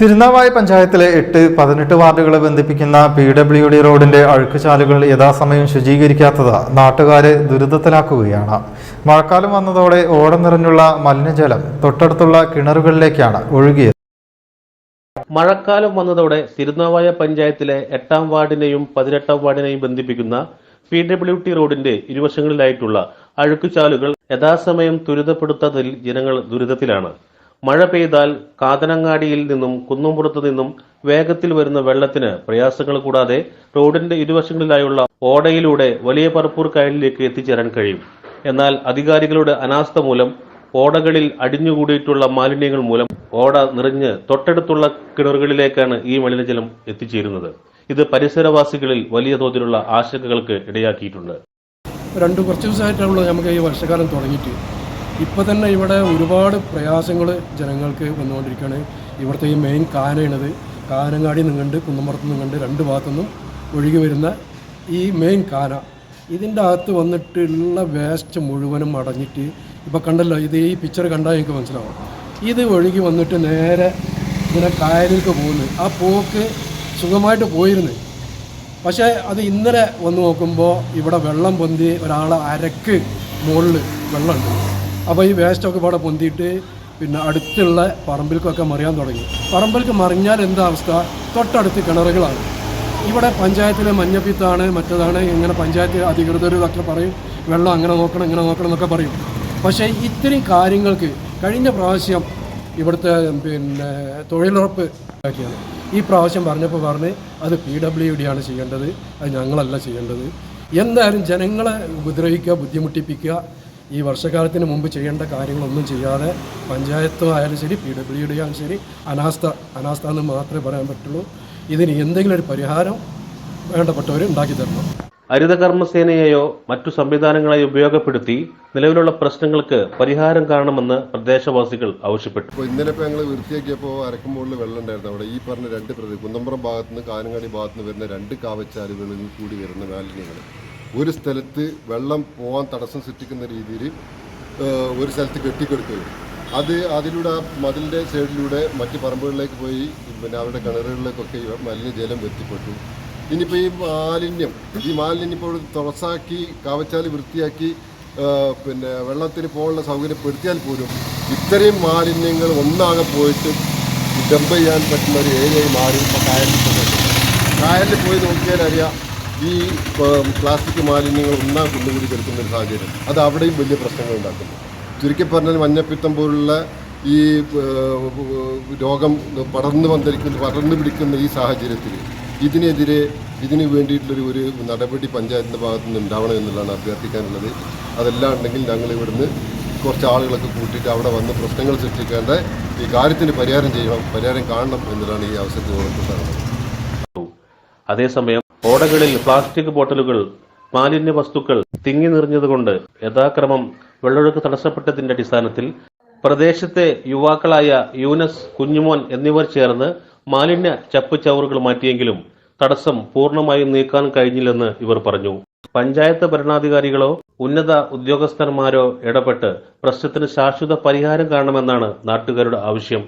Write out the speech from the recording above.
തിരുനാവായ പഞ്ചായത്തിലെ എട്ട് പതിനെട്ട് വാർഡുകളെ ബന്ധിപ്പിക്കുന്ന പി ഡബ്ല്യു ഡി റോഡിന്റെ അഴുക്കുചാലുകൾ യഥാസമയം ശുചീകരിക്കാത്തത് നാട്ടുകാരെ ദുരിതത്തിലാക്കുകയാണ്. മഴക്കാലം വന്നതോടെ ഓടം നിറഞ്ഞുള്ള മലിനജലം തൊട്ടടുത്തുള്ള കിണറുകളിലേക്കാണ് ഒഴുകിയത്. മഴക്കാലം വന്നതോടെ തിരുനാവായ പഞ്ചായത്തിലെ എട്ടാം വാർഡിനെയും പതിനെട്ടാം വാർഡിനെയും ബന്ധിപ്പിക്കുന്ന പി ഡബ്ല്യു ടി റോഡിന്റെ ഇരുവശങ്ങളിലായിട്ടുള്ള അഴുക്കുചാലുകൾ യഥാസമയം ത്വരിതപ്പെടുത്താത്തതിൽ ജനങ്ങൾ ദുരിതത്തിലാണ്. മഴ പെയ്താൽ കാതനങ്ങാടിയിൽ നിന്നും കുന്നുംപുറത്തു നിന്നും വേഗത്തിൽ വരുന്ന വെള്ളത്തിന് പ്രയാസങ്ങൾ കൂടാതെ റോഡിന്റെ ഇരുവശങ്ങളിലായുള്ള ഓടയിലൂടെ വലിയ പറപ്പൂർ കായലിലേക്ക് എത്തിച്ചേരാൻ കഴിയും. എന്നാൽ അധികാരികളുടെ അനാസ്ഥ മൂലം ഓടകളിൽ അടിഞ്ഞുകൂടിയിട്ടുള്ള മാലിന്യങ്ങൾ മൂലം ഓട നിറഞ്ഞ് തൊട്ടടുത്തുള്ള കിണറുകളിലേക്കാണ് ഈ മലിനജലം എത്തിച്ചേരുന്നത്. ഇത് പരിസരവാസികളിൽ വലിയ തോതിലുള്ള ആശങ്കകൾക്ക് ഇടയാക്കിയിട്ടുണ്ട്. രണ്ട് കുറച്ച് ദിവസമായിട്ടുള്ള നമുക്ക് ഈ വർഷകാലം തുടങ്ങിയിട്ട്. ഇപ്പോൾ തന്നെ ഇവിടെ ഒരുപാട് പ്രയാസങ്ങൾ ജനങ്ങൾക്ക് വന്നുകൊണ്ടിരിക്കുകയാണ്. ഇവിടുത്തെ ഈ മെയിൻ കാനയാണത് കാനങ്ങാടി നിന്നുണ്ട് കുന്നമ്പുറത്ത് നിന്നുണ്ട് രണ്ട് ഭാഗത്തുനിന്നും ഒഴുകി വരുന്ന ഈ മെയിൻ കാന ഇതിന്റെ അകത്ത് വന്നിട്ടുള്ള വേസ്റ്റ് മുഴുവനും അടഞ്ഞിട്ട് ഇപ്പോൾ കണ്ടല്ലോ ഇത് ഈ പിക്ചർ കണ്ടാൽ എനിക്ക് മനസ്സിലാവും. ഇത് ഒഴുകി വന്നിട്ട് നേരെ ഇങ്ങനെ കായലിലേക്ക് പോകുന്നു. ആ പോക്ക് സുഖമായിട്ട് പോയിരുന്നു. പക്ഷേ അത് ഇന്നലെ വന്ന് നോക്കുമ്പോൾ ഇവിടെ വെള്ളം പൊന്തി ഒരാൾ അരക്ക് മുകളിൽ വെള്ളമുണ്ട് അപ്പോൾ ഈ വേസ്റ്റൊക്കെ ഇവിടെ പൊന്തിയിട്ട് പിന്നെ അടുത്തുള്ള പറമ്പിൽക്കൊക്കെ മറിയാൻ തുടങ്ങി. പറമ്പിൽക്ക് മറിഞ്ഞാൽ എന്താ അവസ്ഥ? തൊട്ടടുത്ത് കിണറുകളാണ്. ഇവിടെ പഞ്ചായത്തിലെ മഞ്ഞപ്പിത്താണ് മറ്റതാണ് ഇങ്ങനെ പഞ്ചായത്ത് അധികൃതർ ഇതൊക്കെ പറയും. വെള്ളം അങ്ങനെ നോക്കണം ഇങ്ങനെ നോക്കണം എന്നൊക്കെ പറയും. പക്ഷേ ഇത്രയും കാര്യങ്ങൾക്ക് കഴിഞ്ഞ പ്രാവശ്യം ഇവിടുത്തെ പിന്നെ തൊഴിലുറപ്പ് ആക്കിയാണ് ഈ പ്രാവശ്യം പറഞ്ഞപ്പോൾ പറഞ്ഞ് അത് പി ഡബ്ല്യു ഡി ആണ് ചെയ്യേണ്ടത് അത് ഞങ്ങളല്ല ചെയ്യേണ്ടത്. എന്തായാലും ജനങ്ങളെ ഉപദ്രവിക്കുക ബുദ്ധിമുട്ടിപ്പിക്കുക ഈ വർഷകാലത്തിന് മുമ്പ് ചെയ്യേണ്ട കാര്യങ്ങളൊന്നും ചെയ്യാതെ പഞ്ചായത്ത് ആയാലും ശരി പി ഡബ്ല്യു ഡി ആയാലും ശരി അനാസ്ഥ അനാസ്ഥ എന്ന് മാത്രമേ പറയാൻ പറ്റുള്ളൂ. ഇതിന് എന്തെങ്കിലും ഒരു പരിഹാരം വേണ്ടപ്പെട്ടവർ ഉണ്ടാക്കി തരണം. ഹരിതകർമ്മസേനയെയോ മറ്റു സംവിധാനങ്ങളെയോ ഉപയോഗപ്പെടുത്തി നിലവിലുള്ള പ്രശ്നങ്ങൾക്ക് പരിഹാരം കാണണമെന്ന് പ്രദേശവാസികൾ ആവശ്യപ്പെട്ടു. ഇപ്പോൾ ഇന്നലെ ഇപ്പോൾ ഞങ്ങൾ വൃത്തിയാക്കിയപ്പോൾ അരക്കുമ്പോളിൽ വെള്ളം ഉണ്ടായിരുന്നു അവിടെ ഈ പറഞ്ഞ രണ്ട് പ്രതി കുന്നമ്പുറം ഭാഗത്തുനിന്ന് കാനങ്ങാടി ഭാഗത്തുനിന്ന് വരുന്ന രണ്ട് കാവച്ചാലുകളിൽ കൂടി വരുന്ന മാലിന്യങ്ങൾ ഒരു സ്ഥലത്ത് വെള്ളം പോകാൻ തടസ്സം സൃഷ്ടിക്കുന്ന രീതിയിൽ ഒരു സ്ഥലത്ത് കെട്ടിക്കെടുക്കുകയും. അത് അതിലൂടെ ആ മതിലിന്റെ സൈഡിലൂടെ മറ്റ് പറമ്പുകളിലേക്ക് പോയി പിന്നെ അവരുടെ കിണറുകളിലേക്കൊക്കെ മലിനജലം എത്തിപ്പെട്ടു. ഇനിയിപ്പോൾ ഈ മാലിന്യം ഈ മാലിന്യം ഇപ്പോൾ തുറസാക്കി കാവച്ചാൽ വൃത്തിയാക്കി പിന്നെ വെള്ളത്തിന് പോകാനുള്ള സൗകര്യപ്പെടുത്തിയാൽ പോലും ഇത്രയും മാലിന്യങ്ങൾ ഒന്നാകെ പോയിട്ട് ഡംപ് ചെയ്യാൻ പറ്റുന്ന ഒരു ഏരിയയായി മാറി ഇപ്പോൾ കായലിൽ കായലിൽ പോയി നോക്കിയാൽ അറിയാം ഈ പ്ലാസ്റ്റിക് മാലിന്യങ്ങൾ ഒന്നാം കുണ്ടുകൂടി കിടക്കുന്ന ഒരു സാഹചര്യം. അത് അവിടെയും വലിയ പ്രശ്നങ്ങൾ ഉണ്ടാക്കുന്നു. ചുരുക്കി പറഞ്ഞാൽ മഞ്ഞപ്പിത്തം പോലുള്ള ഈ രോഗം പടർന്നു വന്നിരിക്കുന്ന പടർന്നു പിടിക്കുന്ന ഈ സാഹചര്യത്തിൽ ഇതിനെതിരെ ഇതിനു വേണ്ടിയിട്ടുള്ളൊരു ഒരു നടപടി പഞ്ചായത്തിന്റെ ഭാഗത്തു നിന്ന് ഉണ്ടാവണം എന്നുള്ളതാണ് അഭ്യർത്ഥിക്കാനുള്ളത്. അതെല്ലാം ഉണ്ടെങ്കിൽ ഞങ്ങൾ ഇവിടുന്ന് കുറച്ച് ആളുകളൊക്കെ കൂട്ടിയിട്ട് അവിടെ വന്ന് പ്രശ്നങ്ങൾ സൃഷ്ടിക്കേണ്ട ഈ കാര്യത്തിന് പരിഹാരം ചെയ്യണം പരിഹാരം കാണണം എന്നുള്ളതാണ് ഈ അവസരത്തിൽ അതേസമയം ഓടകളിൽ പ്ലാസ്റ്റിക് ബോട്ടലുകൾ മാലിന്യ വസ്തുക്കൾ തിങ്ങി നിറഞ്ഞതുകൊണ്ട് യഥാക്രമം വെള്ളൊഴുക്ക് തടസ്സപ്പെട്ടതിന്റെ അടിസ്ഥാനത്തിൽ പ്രദേശത്തെ യുവാക്കളായ യൂനസ് കുഞ്ഞുമോൻ എന്നിവർ ചേർന്ന് മാലിന്യ ചപ്പ് ചവറുകൾ മാറ്റിയെങ്കിലും തടസ്സം പൂർണമായും നീക്കാൻ കഴിഞ്ഞില്ലെന്ന് ഇവർ പറഞ്ഞു. പഞ്ചായത്ത് ഭരണാധികാരികളോ ഉന്നത ഉദ്യോഗസ്ഥന്മാരോ ഇടപെട്ട് പ്രശ്നത്തിന് ശാശ്വത പരിഹാരം കാണണമെന്നാണ് നാട്ടുകാരുടെ ആവശ്യം.